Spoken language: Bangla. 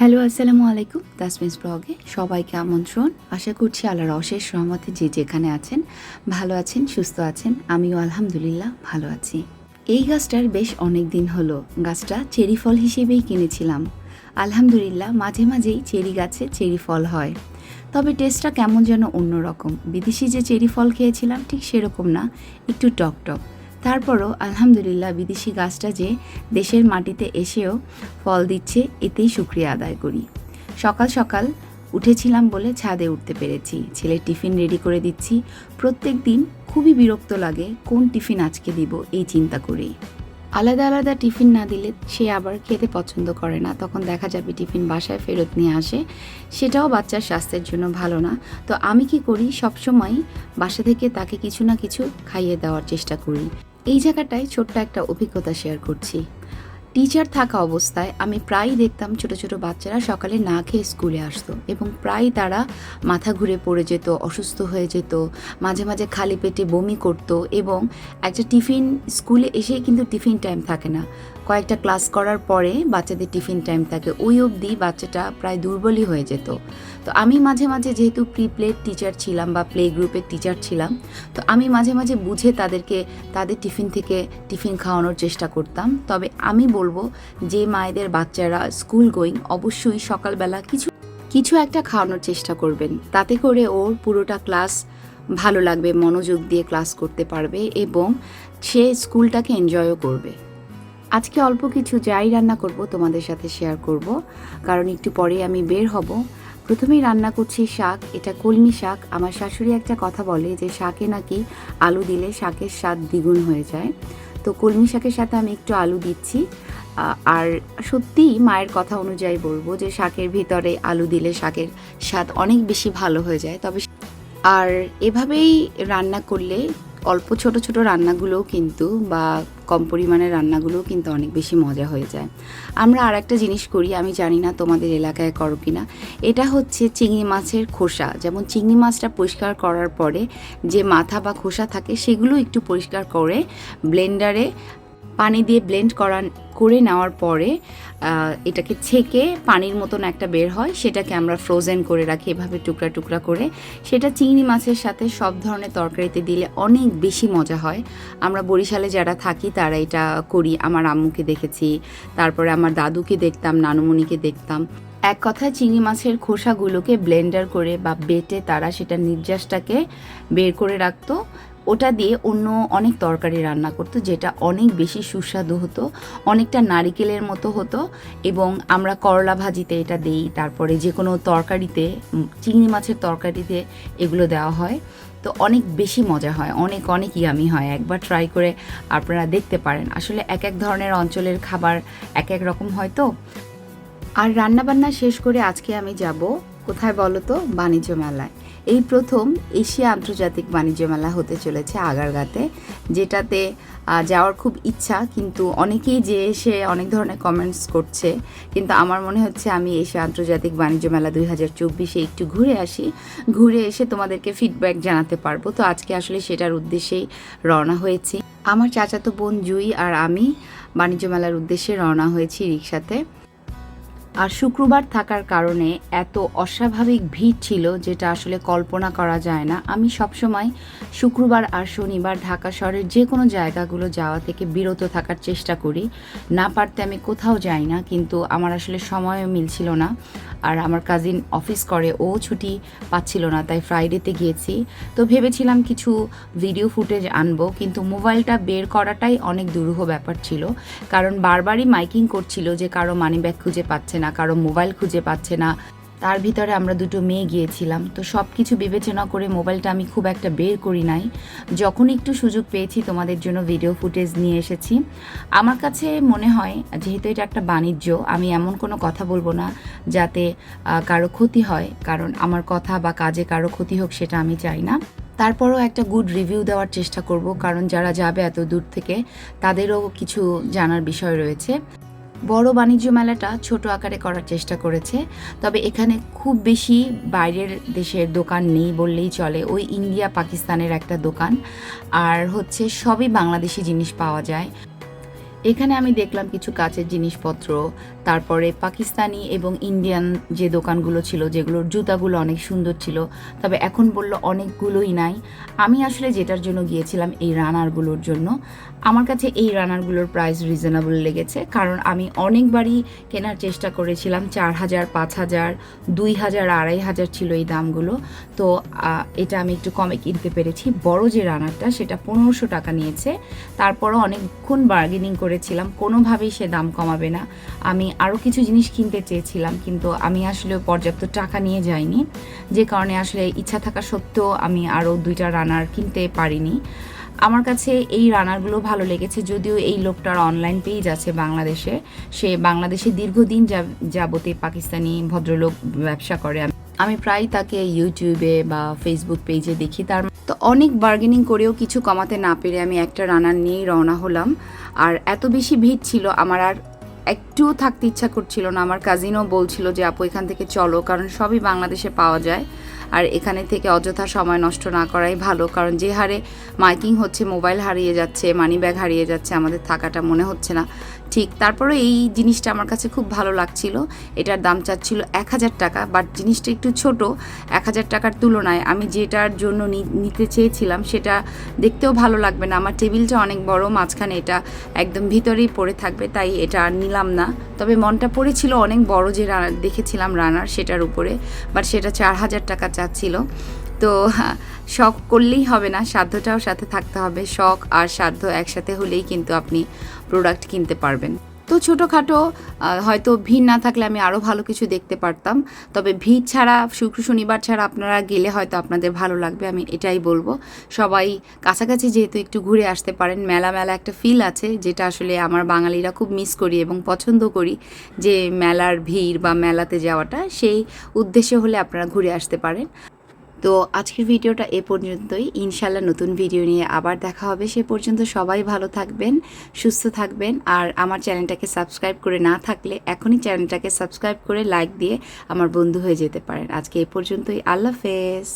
হ্যালো, আসসালামু আলাইকুম। তাসমিস ব্লগে সবাইকে আমন্ত্রণ। আশা করছি আল্লাহর অশেষ রহমতে যে যেখানে আছেন, ভালো আছেন, সুস্থ আছেন, আমিও আলহামদুলিল্লাহ ভালো আছি। এই গাছটার বেশ অনেক দিন হলো। গাছটা চেরি ফল হিসেবেই কিনেছিলাম। আলহামদুলিল্লাহ, মাঝে মাঝেই চেরি গাছে চেরি ফল হয়। তবে টেস্টটা কেমন যেন অন্যরকম। বিদেশি যে চেরি ফল খেয়েছিলাম, ঠিক সেরকম না। একটু টক টক তারপরও আলহামদুলিল্লাহ বিদেশি গাছটা যে দেশের মাটিতে এসেও ফল দিচ্ছে, এতেই সুক্রিয়া আদায় করি। সকাল সকাল উঠেছিলাম বলে ছাদে উঠতে পেরেছি। ছেলে টিফিন রেডি করে দিচ্ছি। প্রত্যেক দিন খুবই বিরক্ত লাগে, কোন টিফিন আজকে দিব, এই চিন্তা করেই। আলাদা আলাদা টিফিন না দিলে সে আবার খেতে পছন্দ করে না। তখন দেখা যাবে টিফিন বাসায় ফেরত নিয়ে আসে। সেটাও বাচ্চার স্বাস্থ্যের জন্য ভালো না। তো আমি কি করি? সবসময় বাসা থেকে তাকে কিছু না কিছু খাইয়ে দেওয়ার চেষ্টা করি। এই জায়গাটায় ছোট্ট একটা অভিজ্ঞতা শেয়ার করছি। টিচার থাকা অবস্থায় আমি প্রায়ই দেখতাম ছোট ছোট বাচ্চারা সকালে না খেয়ে স্কুলে আসতো এবং প্রায় তারা মাথা ঘুরে পড়ে যেত, অসুস্থ হয়ে যেত, মাঝে মাঝে খালি পেটে বমি করতো এবং একটা টিফিন স্কুলে এসেই কিন্তু টিফিন টাইম থাকে না। কয়েকটা ক্লাস করার পরে বাচ্চাদের টিফিন টাইম থাকে ওই অবধি বাচ্চাটা প্রায় দুর্বলই হয়ে যেত। তো আমি মাঝে মাঝে যেহেতু প্রি প্লে টিচার ছিলাম বা প্লে গ্রুপের টিচার ছিলাম, তো আমি মাঝে মাঝে বুঝে তাদেরকে, তাদের টিফিন থেকে টিফিন খাওয়ানোর চেষ্টা করতাম। তবে আমি বলব যে মায়েদের বাচ্চারা স্কুল গোয়িং অবশ্যই সকালবেলা কিছু কিছু একটা খাওয়ানোর চেষ্টা করবেন। তাতে করে ওর পুরোটা ক্লাস ভালো লাগবে, মনোযোগ দিয়ে ক্লাস করতে পারবে এবং সে স্কুলটাকে এনজয়ও করবে। আজকে অল্প কিছু যাই রান্না করব তোমাদের সাথে শেয়ার করব। কারণ একটু পরে আমি বের হব। প্রথমেই রান্না করছি শাক, এটা কলমি শাক। আমার শাশুড়ি একটা কথা বলে যে শাকে নাকি আলু দিলে শাকের স্বাদ দ্বিগুণ হয়ে যায়। তো কলমি শাকের সাথে আমি একটু আলু দিচ্ছি। আর সত্যিই মায়ের কথা অনুযায়ী বলব যে শাকের ভিতরে আলু দিলে শাকের স্বাদ অনেক বেশি ভালো হয়ে যায়। তবে আর এভাবেই রান্না করলে অল্প ছোট ছোট রান্নাগুলোও কিন্তু বা কম পরিমাণে রান্নাগুলোও কিন্তু অনেক বেশি মজা হয়ে যায়। আমরা আর একটা জিনিস করি, আমি জানি না তোমাদের এলাকায় করো কিনা। এটা হচ্ছে চিংড়ি মাছের খোসা। যেমন চিংড়ি মাছটা পরিষ্কার করার পরে যে মাথা বা খোসা থাকে, সেগুলো একটু পরিষ্কার করে ব্লেন্ডারে পানি দিয়ে ব্লেন্ড করা করে নেওয়ার পরে এটাকে ছেঁকে পানির মতন একটা বের হয়, সেটাকে আমরা ফ্রোজেন করে রাখি, এভাবে টুকরা টুকরা করে। সেটা চিংড়ি মাছের সাথে সব ধরনের তরকারিতে দিলে অনেক বেশি মজা হয়। আমরা বরিশালে যারা থাকি, তারা এটা করি। আমার আম্মুকে দেখেছি, তারপরে আমার দাদুকে দেখতাম, নানুমণিকে দেখতাম। এক কথায় চিংড়ি মাছের খোসাগুলোকে ব্লেন্ডার করে বা বেটে তারা সেটা নির্যাসটাকে বের করে রাখতো। ওটা দিয়ে অন্য অনেক তরকারি রান্না করতো, যেটা অনেক বেশি সুস্বাদু হতো, অনেকটা নারিকেলের মতো হতো এবং আমরা করলা ভাজিতে এটা দেই, তারপরে যে কোনো তরকারিতে চিংড়ি মাছের তরকারিতে এগুলো দেওয়া হয়। তো অনেক বেশি মজা হয়, অনেক অনেক ইয়ামি হয়, একবার ট্রাই করে আপনারা দেখতে পারেন। আসলে এক এক ধরনের অঞ্চলের খাবার এক এক রকম হয় তো। আর রান্নাবান্না শেষ করে আজকে আমি যাব, কোথায় বলো তো? বাণিজ্য মেলায়। এই প্রথম এশিয়া আন্তর্জাতিক বাণিজ্য মেলা হতে চলেছে আগারগাতে, যেটাতে যাওয়ার খুব ইচ্ছা, কিন্তু অনেকেই যে এসে অনেক ধরনের কমেন্টস করছে, কিন্তু আমার মনে হচ্ছে আমি এশিয়া আন্তর্জাতিক বাণিজ্য মেলা দুই হাজার চব্বিশে একটু ঘুরে আসি, ঘুরে এসে তোমাদেরকে ফিডব্যাক জানাতে পারব। তো আজকে আসলে সেটার উদ্দেশ্যেই রওনা হয়েছি। আমার চাচাতো বোন জুই আর আমি বাণিজ্য মেলার উদ্দেশ্যে রওনা হয়েছি রিক্সাতে আর শুক্রবার থাকার কারণে এত অস্বাভাবিক ভিড় ছিল যেটা আসলে কল্পনা করা যায় না। আমি সবসময় শুক্রবার আর শনিবার ঢাকা শহরের যে কোনো জায়গাগুলো যাওয়া থেকে বিরত থাকার চেষ্টা করি। না পারতে আমি কোথাও যাই না, কিন্তু আমার আসলে সময়ও মিলছিল না। আর আমার কাজিন অফিস করে, ও ছুটি পাচ্ছিল না, তাই ফ্রাইডেতে গিয়েছি। তো ভেবেছিলাম কিছু ভিডিও ফুটেজ আনব, কিন্তু মোবাইলটা বের করাটাই অনেক দুরূহ ব্যাপার ছিল। কারণ বারবারই মাইকিং করছিল যে কারও মানি ব্যাগ খুঁজে পাচ্ছে না। কারও মোবাইল খুঁজে পাচ্ছে না। তার ভিতরে আমরা দুটো মেয়ে গিয়েছিলাম। তো সব কিছু বিবেচনা করে মোবাইলটা আমি খুব একটা বের করি নাই। যখন একটু সুযোগ পেয়েছি, তোমাদের জন্য ভিডিও ফুটেজ নিয়ে এসেছি। আমার কাছে মনে হয়, যেহেতু এটা একটা বাণিজ্য, আমি এমন কোনো কথা বলব না যাতে কারও ক্ষতি হয়। কারণ আমার কথা বা কাজে কারও ক্ষতি হোক, সেটা আমি চাই না। তারপরও একটা গুড রিভিউ দেওয়ার চেষ্টা করব, কারণ যারা যাবে এত দূর থেকে, তাদেরও কিছু জানার বিষয় রয়েছে। বড় বাণিজ্য মেলাটা ছোট আকারে করার চেষ্টা করেছে, তবে এখানে খুব বেশি বাইরের দেশের দোকান নেই বললেই চলে। ওই ইন্ডিয়া, পাকিস্তানের একটা দোকান। আর হচ্ছে সবই বাংলাদেশি জিনিস পাওয়া যায়। এখানে আমি দেখলাম কিছু কাচের জিনিসপত্র, তারপরে পাকিস্তানি এবং ইন্ডিয়ান যে দোকানগুলো ছিল, যেগুলোর জুতাগুলো অনেক সুন্দর ছিল, তবে এখন বলল অনেকগুলোই নাই। আমি আসলে যেটার জন্য গিয়েছিলাম এই রানারগুলোর জন্য, আমার কাছে এই রানারগুলোর প্রাইস রিজনেবল লেগেছে, কারণ আমি অনেকবারই কেনার চেষ্টা করেছিলাম চার হাজার পাঁচ হাজার দুই হাজার আড়াই হাজার ছিল এই দামগুলো। তো এটা আমি একটু কমে কিনতে পেরেছি। বড় যে রানারটা, সেটা পনেরোশো টাকা নিয়েছে, তারপরও অনেকক্ষণ বার্গেনিং করেছিলাম, কোনোভাবেই সে দাম কমাবে না। আমি আরও কিছু জিনিস কিনতে চেয়েছিলাম, কিন্তু আমি আসলে পর্যাপ্ত টাকা নিয়ে যাইনি। যে কারণে আসলে ইচ্ছা থাকা সত্ত্বেও আমি আরও দুইটা রানার কিনতে পারিনি। আমার কাছে এই রানারগুলো ভালো লেগেছে, যদিও এই লোকটার অনলাইন পেজ আছে বাংলাদেশে। সে বাংলাদেশে দীর্ঘদিন যাবতে পাকিস্তানি ভদ্রলোক ব্যবসা করে। আমি প্রায় তাকে ইউটিউবে বা ফেসবুক পেজে দেখি। তার তো অনেক বার্গেনিং করেও কিছু কমাতে না পেরে আমি একটা রানার নিয়েই রওনা হলাম। আর এত বেশি ভিড় ছিল, আমার আর একটুও থাকতে ইচ্ছা করছিল না। আমার কাজিনও বলছিল যে, আপু, এখান থেকে চলো, কারণ সবই বাংলাদেশে পাওয়া যায়। আর এখানে থেকে অযথা সময় নষ্ট না করাই ভালো, কারণ যে হারে মাইকিং হচ্ছে, মোবাইল হারিয়ে যাচ্ছে, মানি ব্যাগ হারিয়ে যাচ্ছে, আমাদের থাকাটা মনে হচ্ছে না। ঠিক তারপরে এই জিনিসটা আমার কাছে খুব ভালো লাগছিল। এটার দাম চাচ্ছিল এক হাজার টাকা বাট জিনিসটা একটু ছোট, এক হাজার টাকার তুলনায় আমি যেটার জন্য নিতে চেয়েছিলাম সেটা দেখতেও ভালো লাগবে না। আমার টেবিলটা অনেক বড়, মাঝখানে এটা একদম ভিতরেই পড়ে থাকবে, তাই এটা আর নিলাম না। তবে মনটা পড়েছিল অনেক বড় যে দেখেছিলাম রানার সেটার উপরে বাট সেটা চার হাজার টাকা চাচ্ছিল তো শখ করলেই হবে না, সাধ্যটাও সাথে থাকতে হবে। শখ আর সাধ্য একসাথে হলেই কিন্তু আপনি প্রোডাক্ট কিনতে পারবেন। তো ছোটোখাটো হয়তো ভিড় না থাকলে আমি আরও ভালো কিছু দেখতে পারতাম। তবে ভিড় ছাড়া, শুক্র শনিবার ছাড়া আপনারা গেলে হয়তো আপনাদের ভালো লাগবে, আমি এটাই বলব। সবাই কাছাকাছি যেহেতু একটু ঘুরে আসতে পারেন মেলা মেলা একটা ফিল আছে, যেটা আসলে আমার বাঙালিরা খুব মিস করি এবং পছন্দ করি, যে মেলার ভিড় বা মেলাতে যাওয়াটা, সেই উদ্দেশ্যে হলে আপনারা ঘুরে আসতে পারেন। তো আজকের ভিডিওটা এ পর্যন্তই। ইনশাল্লাহ নতুন ভিডিও নিয়ে আবার দেখা হবে। সে পর্যন্ত সবাই ভালো থাকবেন, সুস্থ থাকবেন। আর আমার চ্যানেলটাকে সাবস্ক্রাইব করে না থাকলে এখনই চ্যানেলটাকে সাবস্ক্রাইব করে লাইক দিয়ে আমার বন্ধু হয়ে যেতে পারেন। আজকে এ পর্যন্তই। আল্লাহ হাফেজ।